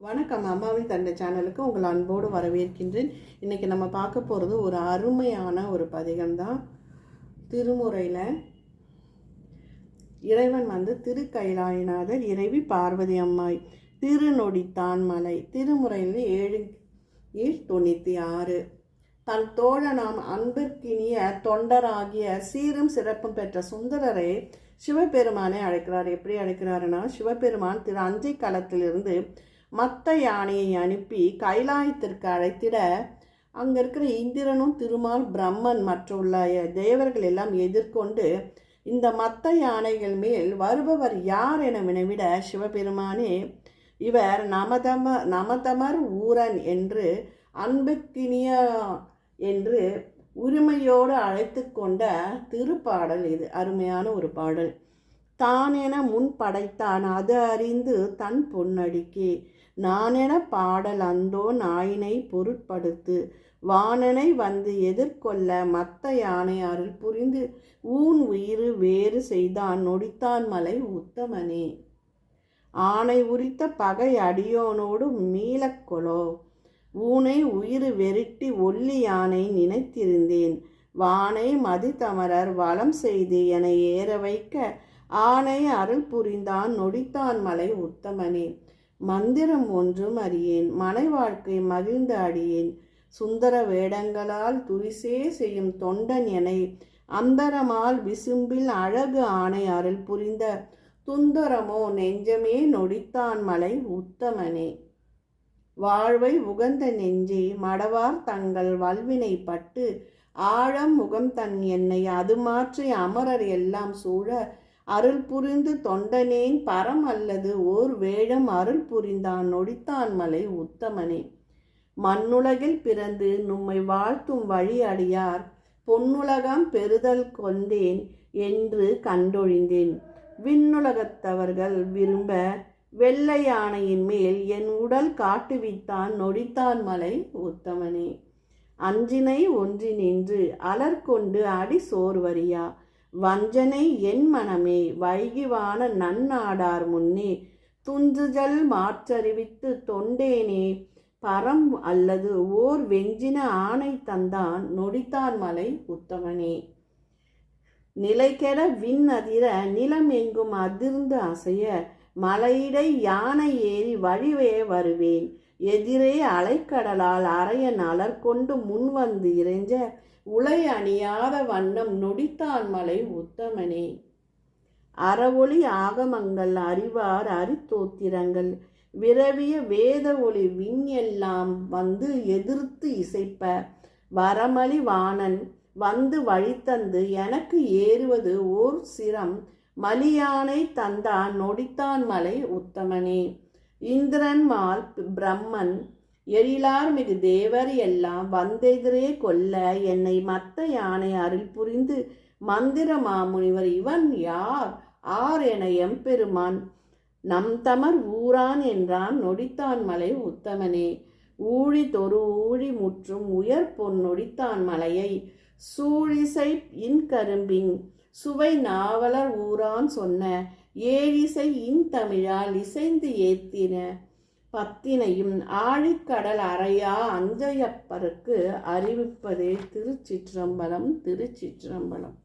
வணக்கம். அம்மாவின் தந்தை சேனலுக்கு உங்கள் அன்போடு வரவேற்கின்றேன். இன்றைக்கி நம்ம பார்க்க போகிறது ஒரு அருமையான ஒரு பதிகம் தான் திருமுறையில் இறைவன் வந்து திருக்கைலாயநாதர் இறைவி பார்வதி அம்மாய் திருநொடித்தான் மலை திருமுறையில் ஏழு ஈழ் தொண்ணூற்றி ஆறு. தன் தோழனாம் அன்பிற்கினிய தொண்டராகிய சீரும் சிறப்பும் பெற்ற சுந்தரரை சிவபெருமானை அழைக்கிறார். எப்படி அழைக்கிறாருன்னா சிவபெருமான் திரு அஞ்சை களத்திலிருந்து மத்த யானையை அனுப்பி கைலாயத்திற்கு அழைத்திட அங்கே இருக்கிற இந்திரனும் திருமால் பிரம்மன் மற்றுள்ள தேவர்கள் எல்லாம் எதிர்கொண்டு இந்த மத்த யானைகள் மேல் வருபவர் யார் என வினவிட சிவபெருமானே இவர் நமதம நமதமர் ஊரன் என்று அன்புக்கினிய என்று உரிமையோடு அழைத்து கொண்ட திருப்பாடல் இது. அருமையான ஒரு பாடல். தானென முன் படைத்தான் அது அறிந்து தன் பொன்னடிக்கே. நானென பாடல் அந்தோ நாயினை பொருட்படுத்து வானனை வந்து எதிர்கொள்ள மத்த யானை அருள் புரிந்து ஊன் உயிர் வேறு செய்தான் நொடித்தான் மலை உத்தமனே. ஆணை உரித்த பகை அடியோனோடு மீளக்கொலோ ஊனை உயிர் வெருட்டி ஒல்லி யானை நினைத்திருந்தேன் வானை மதித்தமரர் வளம் செய்து என ஏற வைக்க ஆணை அருள் புரிந்தான் நொடித்தான் மலை உத்தமனே. மந்திரம் ஒன்றும் அறியேன் மலை வாழ்க்கை மகிழ்ந்து அடியேன். சுந்தர வேடங்களால் துரிசே செய்யும் தொண்டன் என அந்தரமால் விசும்பில் அழகு ஆணை அருள் புரிந்த துந்தரமோ நெஞ்சமே நொடித்தான் மலை உத்தமனே. வாழ்வை உகந்த நெஞ்சே மடவார் தங்கள் வல்வினை பட்டு ஆழம் முகம் தன் என்னை அது மாற்றி அமரர் எல்லாம் சூழ அருள் புரிந்து தொண்டனேன் பரம் அல்லது ஓர் வேடம் அருள் புரிந்தான் நொடித்தான் மலை உத்தமனே. மண்ணுலகில் பிறந்து நம்மை வாழ்த்தும் வழி அடியார் பொன்னுலகம் பெறுதல் கொண்டேன் என்று கண்டொழிந்தேன். விண்ணுலகத்தவர்கள் விரும்ப வெள்ளை யானையின் மேல் என் உடல் காட்டுவித்தான் நொடித்தான் மலை உத்தமனே. அஞ்சினை ஒன்றி நின்று அலர்கொண்டு அடி சோர்வரியா வஞ்சனை என் மனமே வைகிவான நன்னாடார் முன்னே துஞ்சுதல் மாற்றறிவித்து தொண்டேனே பரம் அல்லது ஓர் வெஞ்சின ஆணை தந்தான் நொடித்தான் மலை உத்தவனே நிலைக்கெட விண் அதிர நிலம் எங்கும் அதிர்ந்து அசைய மலையிடை யானை ஏறி வழிவே வருவேன். எதிரே அலைக்கடலால் அரையன் அலர்கொண்டு முன் வந்து இறைஞ்ச உலை அணியாத வண்ணம் நொடித்தான் மலை உத்தமனே. அறவொளி ஆகமங்கள் அறிவார் அரித்தோத்திரங்கள் விரவிய வேத ஒளி விண்ணெல்லாம் வந்து எதிர்த்து இசைப்ப வரமளி வாணன் வந்து வழித்தந்து எனக்கு ஏறுவது ஓர் சிரம் மலியானை தந்தான் நொடித்தான் மலை உத்தமனே. இந்திரன்மால் பிரம்மன் எழிலார் மிகு தேவர் எல்லாம் வந்தெதிரே கொல்ல என்னை மத்த யானை அருள் புரிந்து மந்திர மாமுனிவர் இவன் யார்? ஆர் என எம்பெருமான் நம் தமர் ஊரான் என்றான் நொடித்தான் மலை உத்தமனே. ஊழி தொரு ஊழி முற்றும் உயர் பொன் நொடித்தான் மலையை சூழிசை இன்கரும்பின் சுவை நாவலர் ஊரான் சொன்ன ஏழிசை இன்தமிழால் இசைந்து ஏத்தின. பத்தினையும் ஆழிக்கடல் அறையா அஞ்சையப்பருக்கு அறிவிப்பதே திருச்சிற்றம்பலம் திருச்சிற்றம்பலம்.